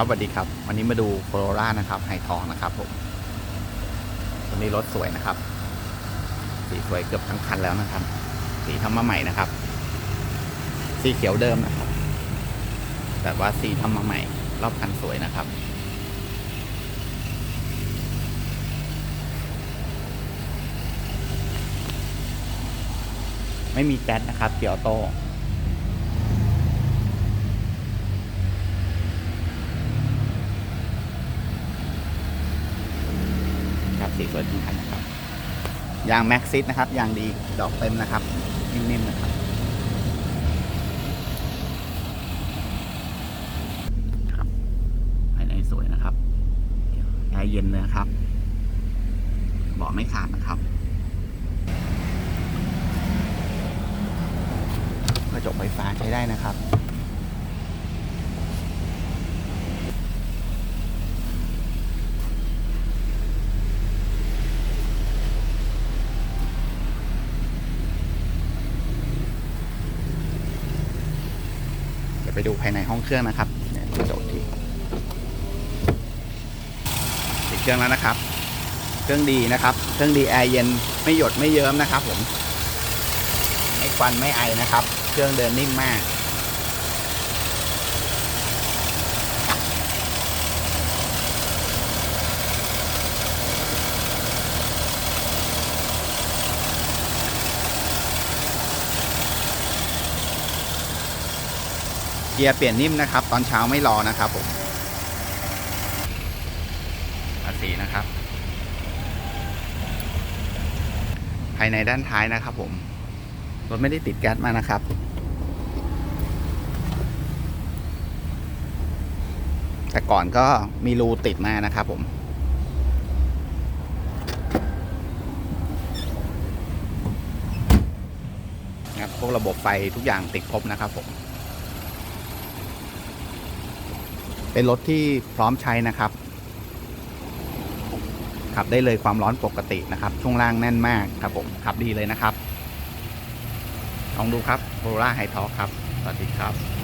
ครับสวัสดีครับ วันนี้มาดูโคโรล่านะครับไฮทองนะครับผมวันนี้รถสวยนะครับ สีสวยเกือบทั้งคันแล้วนะครับ สีทำมาใหม่นะครับ สีเขียวเดิมนะครับ แต่ว่าสีทำมาใหม่ รอบคันสวยนะครับ ไม่มีแก๊สนะครับเกียวโต ครับ สีสวยทั้งคันนะครับยางแม็กซิสนะครับยางดีดอกเต็มนะครับ นิ่มๆนะครับครับภายในสวยนะครับแอร์เย็นเลยนะครับเบาะไม่ขาดนะครับกระจกไฟฟ้าใช้ได้นะครับ ดี๋ยวไปดูภายในห้องเครื่องนะครับเนี่ยกระจกที่ติดเครื่องแล้วนะครับ เครื่องดีนะครับ เครื่องดีแอร์เย็นไม่หยดไม่เยิ้มนะครับ ผม ไม่ควันไม่ไอนะครับ เครื่องเดินนิ่มมาก เกียร์เปลี่ยนนิ่มนะครับ ตอนเช้าไม่รอนะครับผมอาสีนะครับ ภายในด้านท้ายนะครับผม รถไม่ได้ติดแก๊สมานะครับ แต่ก่อนก็มีรูติดมานะครับผมครับพวกระบบไฟทุกอย่างติดครบนะครับผม เป็นรถที่พร้อมใช้นะครับ ขับได้เลยความร้อนปกตินะครับ ช่วงล่างแน่นมากครับผม ขับดีเลยนะครับ ลองดูครับโ o ล่าไฮทอครับ สวัสดีครับ